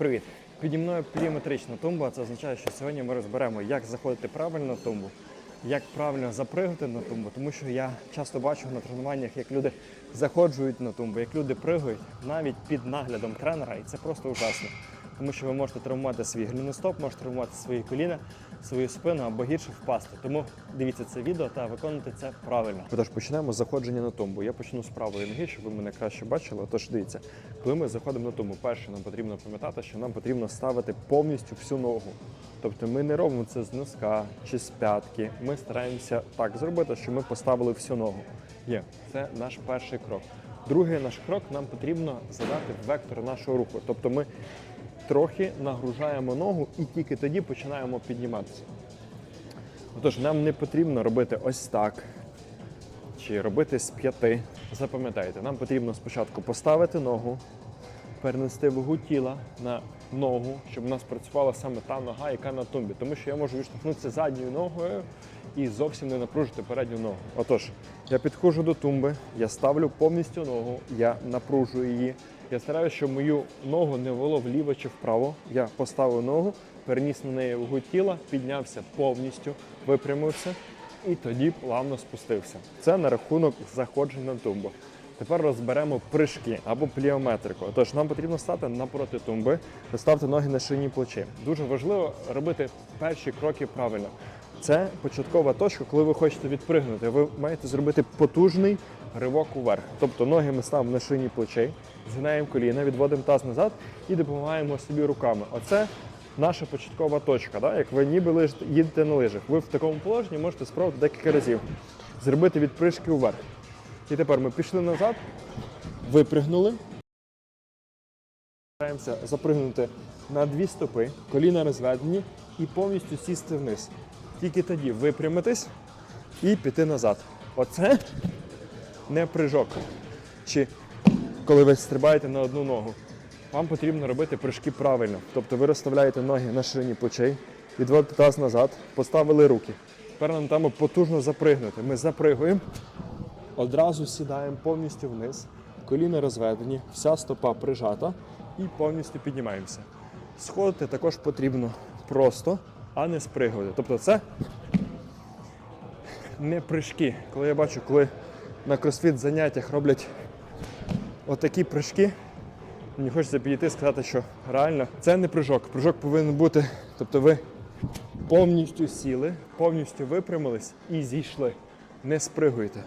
Привіт! Піді мною пліометрична тумба. Це означає, що сьогодні ми розберемо, як заходити правильно на тумбу, як правильно запригати на тумбу, тому що я часто бачу на тренуваннях, як люди заходжують на тумбу, як люди пригають навіть під наглядом тренера, і це просто ужасно. Тому що ви можете травмувати свій гліностоп, можете травмувати свої коліна, свою спину або гірше впасти. Тому дивіться це відео та виконуйте це правильно. Тож почнемо з заходження на тумбу. Я почну з правої ноги, щоб ви мене краще бачили. Тож дивіться, коли ми заходимо на тумбу, перше нам потрібно пам'ятати, що нам потрібно ставити повністю всю ногу. Тобто ми не робимо це з носка чи з п'ятки. Ми стараємося так зробити, що ми поставили всю ногу. Є, це наш перший крок. Другий наш крок нам потрібно задати вектор нашого руху. Тобто ми трохи нагружаємо ногу і тільки тоді починаємо підніматися. Отож, нам не потрібно робити ось так чи робити з п'яти. Запам'ятайте, нам потрібно спочатку поставити ногу, перенести вагу тіла на ногу, щоб у нас працювала саме та нога, яка на тумбі. Тому що я можу відштовхнутися задньою ногою і зовсім не напружити передню ногу. Отож, я підходжу до тумби, я ставлю повністю ногу, я напружую її. Я стараюся, щоб мою ногу не вело вліво чи вправо. Я поставив ногу, переніс на неї вагу тіла, піднявся повністю, випрямився і тоді плавно спустився. Це на рахунок заходження на тумбу. Тепер розберемо прыжки або пліометрику. Тож нам потрібно стати напроти тумби, розставити ноги на шині плечі. Дуже важливо робити перші кроки правильно. Це початкова точка, коли ви хочете відпригнути. Ви маєте зробити потужний ривок уверх. Тобто ноги ми ставимо на шині плечей, згинаємо коліна, відводимо таз назад і допомагаємо собі руками. Оце наша початкова точка. Да? Як ви ніби лежите, їдете на лижах. Ви в такому положенні можете спробувати декілька разів зробити відприжки уверх. І тепер ми пішли назад, випригнули. Стараємося запригнути на дві стопи, коліна розведені і повністю сісти вниз. Тільки тоді випрямитись і піти назад. Оце не прыжок. Чи коли ви стрибаєте на одну ногу. Вам потрібно робити прыжки правильно. Тобто ви розставляєте ноги на ширині плечей, відводите таз назад, поставили руки. Тепер нам треба потужно запригнути. Ми запригуємо, одразу сідаємо повністю вниз, коліна розведені, вся стопа прижата і повністю піднімаємося. Сходити також потрібно просто, а не спригувати. Тобто це не прыжки. Коли я бачу, коли на кросфіт заняттях роблять отакі прыжки, мені хочеться підійти і сказати, що реально це не прыжок. Прыжок повинен бути, тобто ви повністю сіли, повністю випрямились і зійшли. Не спригуйте.